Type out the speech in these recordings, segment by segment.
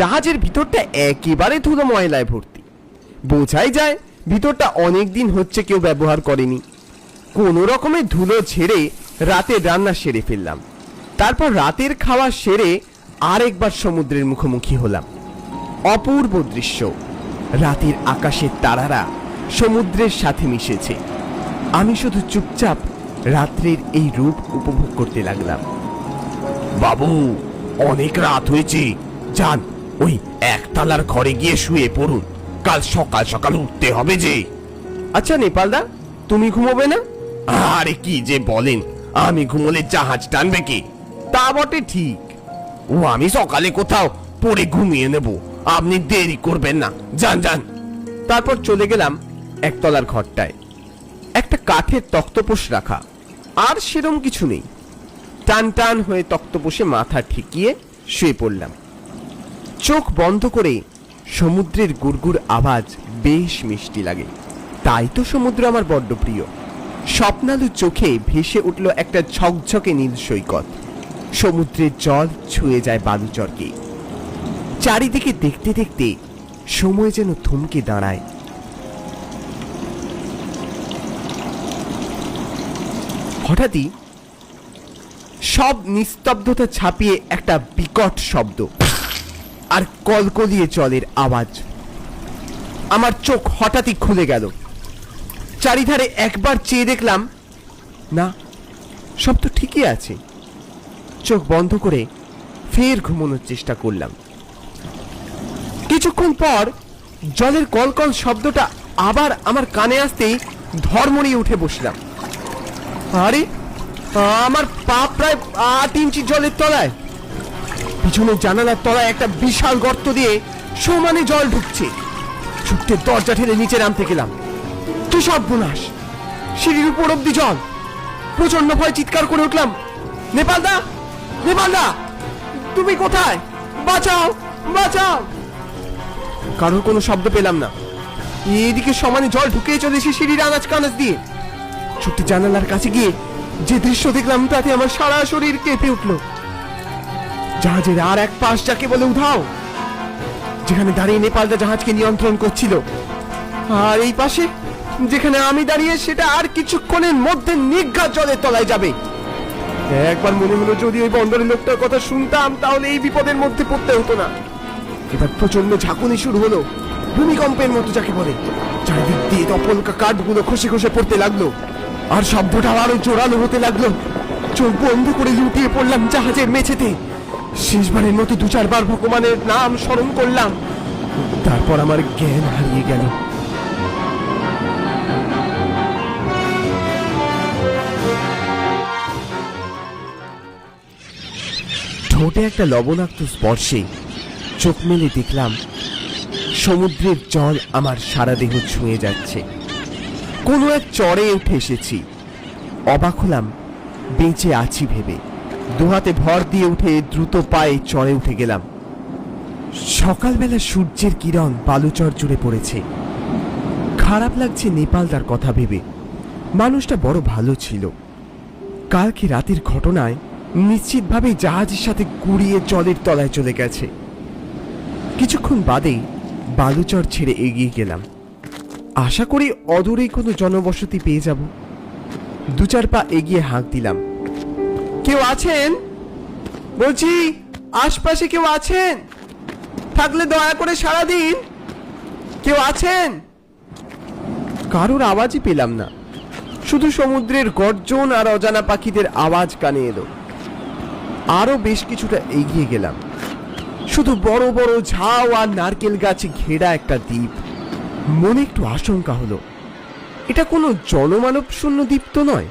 জাহাজের ভিতরটা একেবারে ধুলো ময়লায় ভর্তি। বোঝাই যায়, ভিতরটা অনেক দিন হচ্ছে কেউ ব্যবহার করেনি। কোনো রকমের ধুলো ঝেড়ে রাতে রান্না সেরে ফেললাম। তারপর রাতের খাওয়া সেরে আরেকবার সমুদ্রের মুখোমুখি হলাম। অপূর্ব দৃশ্য। রাতের আকাশের তারারা সমুদ্রের সাথে মিশেছে। আমি শুধু চুপচাপ রাত্রির এই রূপ উপভোগ করতে লাগলাম। বাবু, অনেক রাত হয়েছে। যান ওই একতলার ঘরে গিয়ে শুয়ে পড়ুন। কাল সকাল সকাল উঠতে হবে যে। আচ্ছা নেপালদা তুমি ঘুমোবে না? আরে কি যে বলেন আমি ঘুমোলে জাহাজ টানবে কি? তা বটে ঠিক। ও আমি সকালে কোথাও পড়ে ঘুমিয়ে নেব। আপনি দেরি করবেন না। যান যান। তারপর চলে গেলাম একতলার ঘরটায়। একটা কাঠের তক্তপোষ রাখা। আর সেরম কিছু নেই। টান টান হয়ে তক্তপোষে মাথা ঠেকিয়ে শুয়ে পড়লাম। চোখ বন্ধ করে সমুদ্রের গুড়গুড় আওয়াজ বেশ মিষ্টি লাগে। তাই তো সমুদ্র আমার বড্ড প্রিয়। স্বপ্নালু চোখে ভেসে উঠল একটা ঝকঝকে নীল সৈকত। সমুদ্রের জল ছুঁয়ে যায় বালুচরকে। চারিদিকে দেখতে দেখতে সময় যেন থমকে দাঁড়ায়। হঠাৎই সব নিস্তব্ধতা ছাপিয়ে একটা বিকট শব্দ। আর কলকলিয়ে জলের আওয়াজ। আমার চোখ হঠাৎই খুলে গেল। চারিধারে একবার চেয়ে দেখলাম, না, সব তো ঠিকই আছে। চোখ বন্ধ করে ফের ঘুমানোর চেষ্টা করলাম। কিছুক্ষণ পর জলের কলকল শব্দটা আবার আমার কানে আসতেই ধর্মড়িয়ে উঠে বসলাম। আরে, আমার পা প্রায় আট ইঞ্চি জলের তলায়। পিছনের জানালার তলায় একটা বিশাল গর্ত দিয়ে সমানে জল ঢুকছে। ছুটতে দরজা ঠেলে নিচে নামতে গেলাম। কি সব বুনাস, সিঁড়ির উপর অব্দি জল। প্রচণ্ড ভয় চিৎকার করে উঠলাম, নেপালদা নেপালদা, তুমি কোথায়? বাঁচাও বাঁচাও! কারোর কোনো শব্দ পেলাম না। এদিকে সমানে জল ঢুকে চলেছে সিঁড়ির আনাজ কানাজ দিয়ে। ছুটে জানালার কাছে গিয়ে যে দৃশ্য দেখলাম, তাতে আমার সারা শরীর কেঁপে উঠল। জাহাজের আর এক পাশ যাকে বলে উধাও, যেখানে দাঁড়িয়ে নেপালটা জাহাজকে নিয়ন্ত্রণ করছিল। আর এই পাশে, যেখানে আমি দাঁড়িয়ে, সেটা আর কিছুক্ষণের মধ্যে নিজ্ঞাত জলের তলায় যাবে। একবার মনে হলো যদি ওই বন্দরের লোকটার কথা শুনতাম, তাহলে এই বিপদের মধ্যে পড়তে হতো না। এবার প্রচণ্ড ঝাঁকুনি শুরু হলো, ভূমিকম্পের মতো যাকে বলে। চারিদিক দিয়ে তপলকা কাঠগুলো খসে খসে পড়তে লাগল। আর শব্দটা আরও জোরালো হতে লাগল। চোখ বন্ধ করে লুটিয়ে পড়লাম জাহাজের মেঝেতে। শেষবারের মতো দু চারবার ভগবানের নাম স্মরণ করলাম। তারপর আমার জ্ঞান হারিয়ে গেল। ঠোঁটে একটা লবণাক্ত স্পর্শে চোখ মেলে দেখলাম, সমুদ্রের জল আমার সারা দেহ ছুঁয়ে যাচ্ছে। কোনো এক চড়ে উঠে এসেছি। অবাক হলাম, বেঁচে আছি ভেবে। দুহাতে ভর দিয়ে উঠে দ্রুত পায়ে চড়ে উঠে গেলাম। সকালবেলা সূর্যের কিরণ বালুচর জুড়ে পড়েছে। খারাপ লাগছে নেপাল তার কথা ভেবে। মানুষটা বড় ভালো ছিল। কালকে রাতের ঘটনায় নিশ্চিতভাবে জাহাজের সাথে কুড়িয়ে জলের তলায় চলে গেছে। কিছুক্ষণ বাদেই বালুচর ছেড়ে এগিয়ে গেলাম। আশা করি অদূরেই কোনো জনবসতি পেয়ে যাব। দু চার পা এগিয়ে হাঁক দিলাম। কেউ আছেন? বলছি, আশপাশে কেউ আছেন? থাকলে দয়া করে সারা দিন কেউ আছেন? কারোর আওয়াজই পেলাম না। শুধু সমুদ্রের গর্জন আর অজানা পাখিদের আওয়াজ কানে এলো। আরও বেশ কিছুটা এগিয়ে গেলাম। শুধু বড় বড় ঝাউ আর নারকেল গাছে ঘেরা একটা দ্বীপ। মনে একটু আশঙ্কা হলো। এটা কোনো জনমানব শূন্য দ্বীপ তো নয়?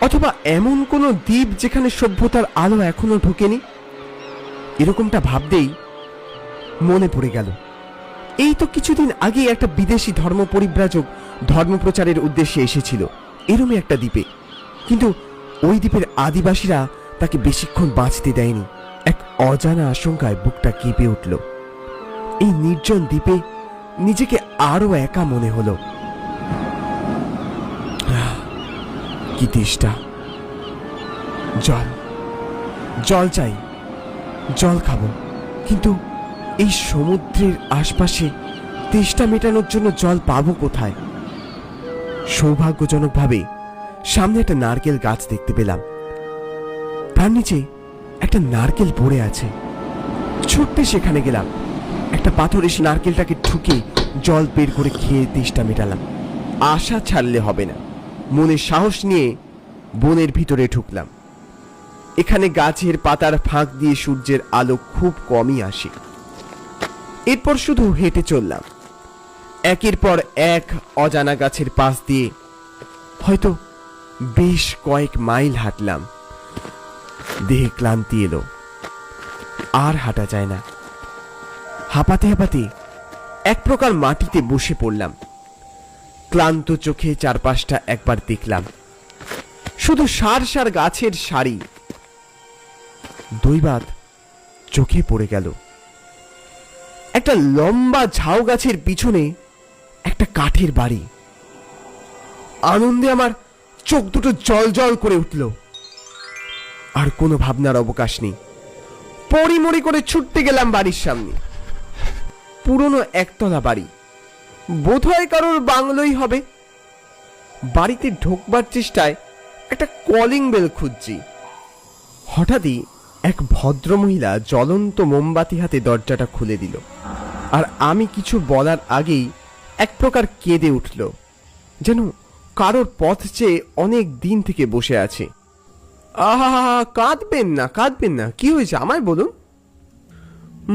অথবা এমন কোনো দ্বীপ যেখানে সভ্যতার আলো এখনও ঢোকেনি? এরকমটা ভাবতেই মনে পড়ে গেল। এই তো কিছুদিন আগে একটা বিদেশি ধর্ম পরিব্রাজক ধর্মপ্রচারের উদ্দেশ্যে এসেছিল, এরমই একটা দ্বীপে। কিন্তু ওই দ্বীপের আদিবাসীরা তাকে বেশিক্ষণ বাঁচতে দেয়নি। এক অজানা আশঙ্কায় বুকটা কেঁপে উঠল। এই নির্জন দ্বীপে নিজেকে আরও একা মনে হলো। কি তেষ্টা। জল। জল চাই। জল খাব। কিন্তু এই সমুদ্রের আশপাশে তেষ্টা মেটানোর জন্য জল পাবো কোথায়? সৌভাগ্যজনকভাবে সামনে একটা নারকেল গাছ দেখতে পেলাম। তার নিচে একটা নারকেল পড়ে আছে। ছুটতে সেখানে গেলাম। একটা পাথর এসে নারকেলটাকে ঠুকে জল বের করে খেয়ে তেষ্টা মেটালাম। আশা ছাড়লে হবে না। মনে সাহস নিয়ে বনের ভিতরে ঢুকলাম। এখানে গাছের পাতার ফাঁক দিয়ে সূর্যের আলো খুব কমই আসে। এরপর শুধু হেঁটে চললাম। একের পর এক অজানা গাছের পাশ দিয়ে হয়তো বেশ কয়েক মাইল হাঁটলাম। দেহে ক্লান্তি এলো। আর হাঁটা যায় না। হাঁপাতে হাঁপাতে এক প্রকার মাটিতে বসে পড়লাম। ক্লান্ত চোখে চারপাশটা একবার দেখলাম। শুধু সার সার গাছের সারি দৈবাত চোখে পড়ে গেল। একটা লম্বা ঝাউ গাছের পিছনে একটা কাঠের বাড়ি। আনন্দে আমার চোখ দুটো জল জল করে উঠল। আর কোনো ভাবনার অবকাশ নেই। পরিমরি করে ছুটতে গেলাম বাড়ির সামনে। পুরনো একতলা বাড়ি। বোধহয় কারোর বাংলোই হবে। বাড়িতে ঢোকবার চেষ্টায় একটা কলিং বেল খুঁজছি। হঠাৎই এক ভদ্রমহিলা জ্বলন্ত মোমবাতি হাতে দরজাটা খুলে দিল। আর আমি কিছু বলার আগেই এক প্রকার কেঁদে উঠল, যেন কারোর পথ চেয়ে অনেক দিন থেকে বসে আছে। আহা কাঁদবেন না কাঁদবেন না, কি হয়েছে আমায় বলুন?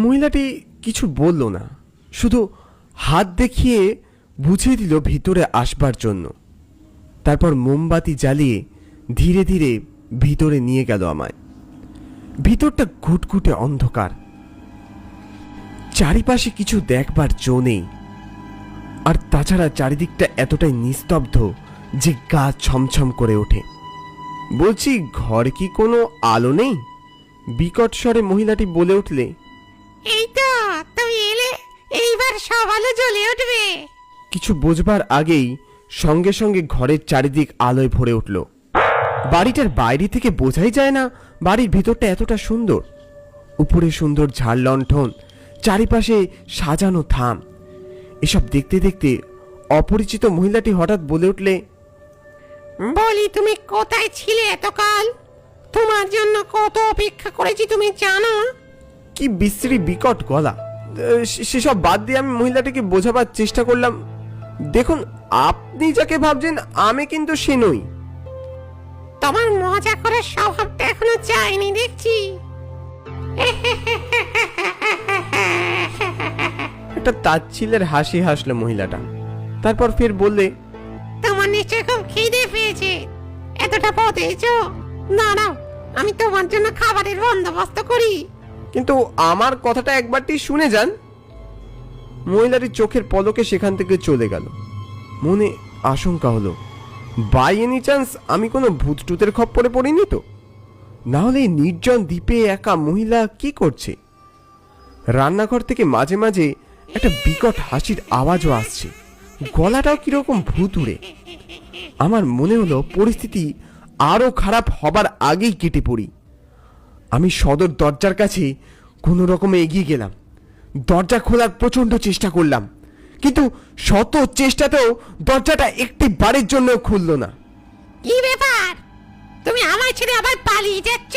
মহিলাটি কিছু বলল না, শুধু হাত দেখিয়ে বুঝিয়ে দিল ভিতরে আসবার জন্য। তারপর মোমবাতি জ্বালিয়ে ধীরে ধীরে ভিতরে নিয়ে গেল আমায়। ভিতরটা ঘুটঘুটে অন্ধকার। চারিপাশে কিছু দেখবার জো নেই। আর তাছাড়া চারিদিকটা এতটাই নিস্তব্ধ যে গা ছমছম করে ওঠে। বলছি ঘরে কি কোনো আলো নেই? বিকট স্বরে মহিলাটি বলে উঠলে এই তো তুমি এলে এইবার সব আলো জ্বলে উঠবে। কিছু বোঝবার আগেই সঙ্গে সঙ্গে ঘরের চারিদিক আলোয় ভরে উঠল। বাড়িটার বাইরে থেকে বোঝাই যায় না বাড়ির ভিতরটা এতটা সুন্দর। উপরে সুন্দর ঝাড় লণ্ঠন চারিপাশে সাজানো থাম। এসব দেখতে দেখতে অপরিচিত মহিলাটি হঠাৎ বলে উঠলে বলি তুমি কোথায় ছিলে এতকাল? তোমার জন্য কত অপেক্ষা করেছি তুমি জানো? কি বিশ্রী বিকট গলা। সেসব বাদ দিয়ে আমি মহিলাটিকে বোঝাবার চেষ্টা করলাম। দেখুন আপনি যাকে ভাবছেন আমি কিন্তু সে নই। তোমার মজা করার স্বভাবটা এখনও যায়নি দেখছি। একটা তাচ্ছিলের হাসি হাসলো মহিলাটা। তারপর ফের বললে তোমার নিশ্চয় খুব খিদে পেয়েছে। এতটা পথ এসো দাঁড়াও আমি তোমার জন্য খাবারের বন্দোবস্ত করি। কিন্তু আমার কথাটা একবারটি শুনে যান। মহিলাটির চোখের পলকে সেখান থেকে চলে গেল। মনে আশঙ্কা হলো বাই এনি চান্স আমি কোনো ভূত টুতের খপ্পরে পড়িনি তো? না হলে এই নির্জন দ্বীপে একা মহিলা কি করছে? রান্নাঘর থেকে মাঝে মাঝে একটা বিকট হাসির আওয়াজও আসছে। গলাটাও কীরকম ভুতুড়ে। আমার মনে হলো পরিস্থিতি আরও খারাপ হবার আগেই কেটে পড়ি। আমি সদর দরজার কাছে কোনো রকমে এগিয়ে গেলাম। দরজা খোলার প্রচণ্ড চেষ্টা করলাম। কিন্তু শত চেষ্টাতেও দরজাটা একটি বাড়ির জন্য খুলল না। কি ব্যাপার? তুমি আমার ছেড়ে আবার পালিয়ে যাচ্ছ?